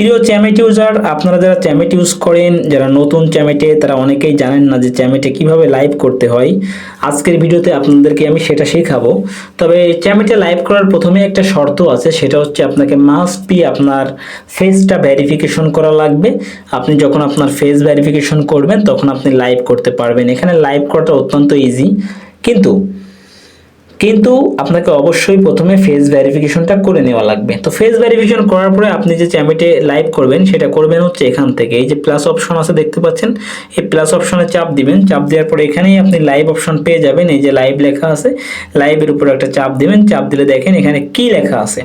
প্রিয় Chamet user আপনারা যারা চ্যামেট ইউজ করেন, যারা নতুন চ্যামেটে, তারা অনেকেই জানেন না যে চ্যামেটে কীভাবে লাইভ করতে হয়। আজকের ভিডিওতে আপনাদেরকে আমি সেটা শেখাবো। তবে চ্যামেটে লাইভ করার প্রথমে একটা শর্ত আছে, সেটা হচ্ছে আপনাকে মাস্ট বি আপনার ফেসটা ভেরিফিকেশন করা লাগবে। আপনি যখন আপনার ফেস ভেরিফিকেশন করবেন, তখন আপনি লাইভ করতে পারবেন। এখানে লাইভ করাটা অত্যন্ত ইজি কিন্তু কিন্তু আপনাকে অবশ্যই প্রথমে ফেস ভেরিফিকেশনটা করে নেওয়া লাগবে। তো ফেস ভেরিফিকেশন করার পরে আপনি যে চ্যামেটে লাইভ করবেন, সেটা করবেন হচ্ছে এখান থেকে। এই যে প্লাস অপশন আছে দেখতে পাচ্ছেন, এই প্লাস অপশনে চাপ দিবেন। চাপ দেওয়ার পরে এখানেই আপনি লাইভ অপশন পেয়ে যাবেন। এই যে লাইভ লেখা আছে লাইভের উপর একটা চাপ দিবেন। চাপ দিলে দেখেন এখানে কি লেখা আছে।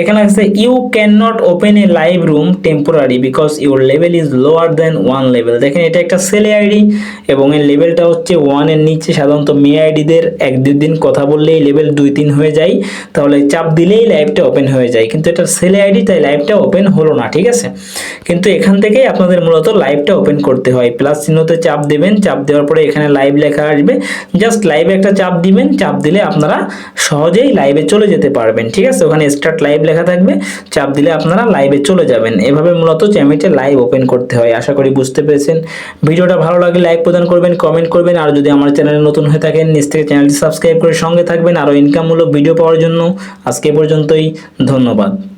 এখানে আছে you can not open a live room temporary because your level is lower than one level দেখেন এটা একটা সেলে আইডি এবং এর লেভেলটা হচ্ছে ওয়ানের নিচে। সাধারণত মেয়ে আইডিদের এক দুই দিন কথা বললেই লেভেল দুই, তিন হয়ে যায়। তাহলে চাপ দিলেই লাইভটা ওপেন হয়ে যায়। কিন্তু এটা সেলে আইডি তাই লাইভটা ওপেন হলো না, ঠিক আছে? কিন্তু এখান থেকেই আপনাদের মূলত লাইভটা ওপেন করতে হয়। প্লাস চিহ্নতে চাপ দিবেন। চাপ দেওয়ার পরে এখানে লাইভ লেখা আসবে। জাস্ট লাইভে একটা চাপ দিবেন। চাপ দিলে আপনারা সহজেই লাইভে চলে যেতে পারবেন, ঠিক আছে? ওখানে স্টার্ট লাইভ লেখা থাকবে। চাপ দিলে আপনারা লাইভে চলে যাবেন। এভাবে মূলত চ্যানেলটা লাইভ ওপেন করতে হয়। আশা করি বুঝতে পেরেছেন। ভিডিওটা ভালো লাগলে লাইক প্রদান করবেন কমেন্ট করবেন। আর যদি আমার চ্যানেলে নতুন হয়ে থাকেন নিচ থেকে চ্যানেলটি সাবস্ক্রাইব করে সঙ্গে আরও ইনকামমূলক ভিডিও পাওয়ার জন্য। আজকে পর্যন্তই ধন্যবাদ।